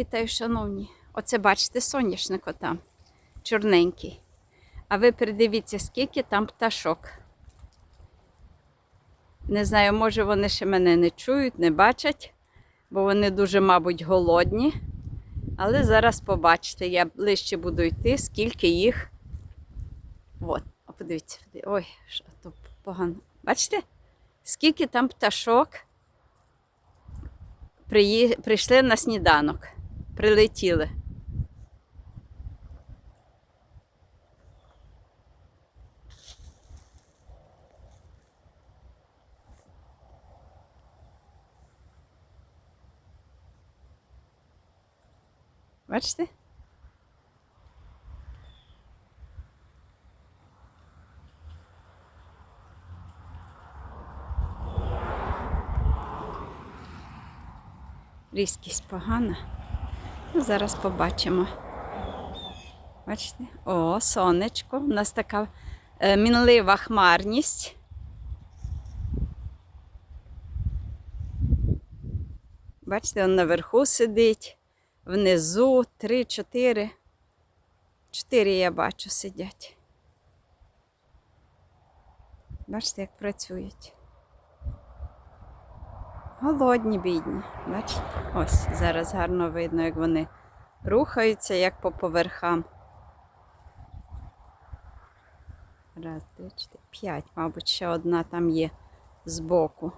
Вітаю, шановні. Оце бачите соняшник отам, чорненький. А ви придивіться, скільки там пташок. Не знаю, може вони ще мене не чують, не бачать, бо вони дуже, мабуть, голодні. Але зараз побачите, я ближче буду йти, скільки їх. От, подивіться. ой, що то погано. Бачите? Скільки там пташок прийшли на сніданок, прилетіли. Бачите? Різкість погана. Зараз побачимо. Бачите? О, сонечко. У нас така е, мінлива хмарність. Бачите, он наверху сидить, внизу три, чотири. Чотири я бачу сидять. Бачите, як працюють. Голодні, бідні. Бачите? Ось зараз гарно видно, як вони рухаються, як по поверхам. Раз, три, чотири, п'ять, мабуть, ще одна там є збоку.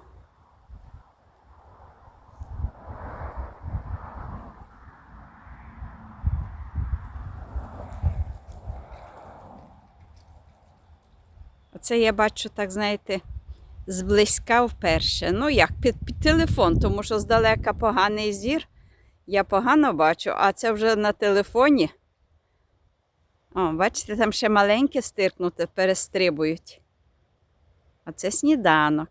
Оце я бачу, так знаєте, зблизька вперше. Ну як, під, під телефон, тому що здалека поганий зір. Я погано бачу, а це вже на телефоні. О, бачите, там ще маленьке стиркнуте, перестрибують. А це сніданок.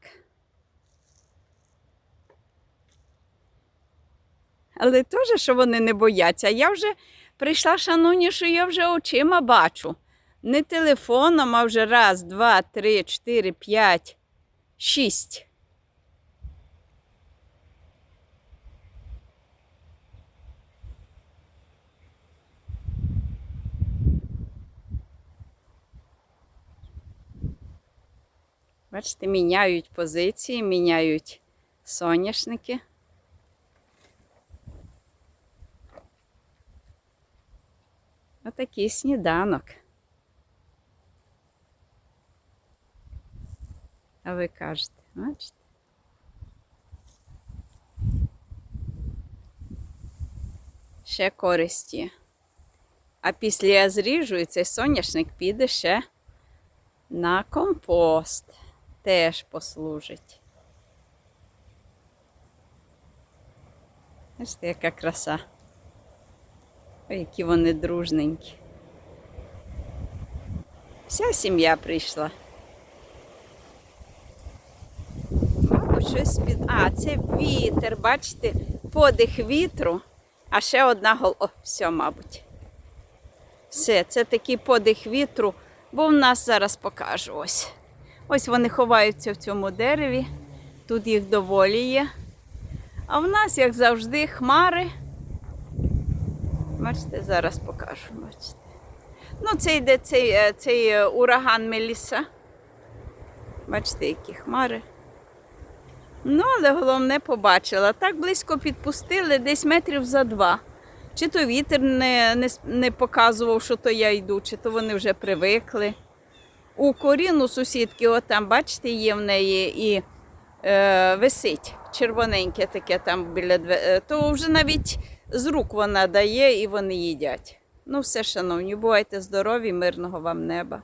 Але теж, що вони не бояться. Я вже прийшла, шановні, що я вже очима бачу. Не телефоном, а вже раз, два, три, чотири, п'ять, шість. Бачите, міняють позиції, міняють соняшники. Отакий сніданок. А ви кажете, бачите? Ще користі. А після я зріжу і цей соняшник піде ще на компост. Теж послужить. Бачите, яка краса. Ой, які вони дружненькі. Вся сім'я прийшла. Щось під. А, це вітер, бачите, подих вітру, а ще одна гол. О, все, мабуть. Все, це такий подих вітру, бо в нас зараз покажу ось. Ось вони ховаються в цьому дереві, тут їх доволі є. А в нас, як завжди, хмари. Бачите, зараз покажу. Бачите. Ну, це йде цей, е, цей е, ураган Меліса. Бачите, які хмари. Ну, але головне побачила. Так близько підпустили, десь метрів за два. Чи то вітер не, не, не показував, що то я йду, чи то вони вже привикли. У коріну сусідки, от там, бачите, є в неї і е, висить червоненьке таке там біля двері. То вже навіть з рук вона дає і вони їдять. Ну, все, шановні, бувайте здорові, мирного вам неба.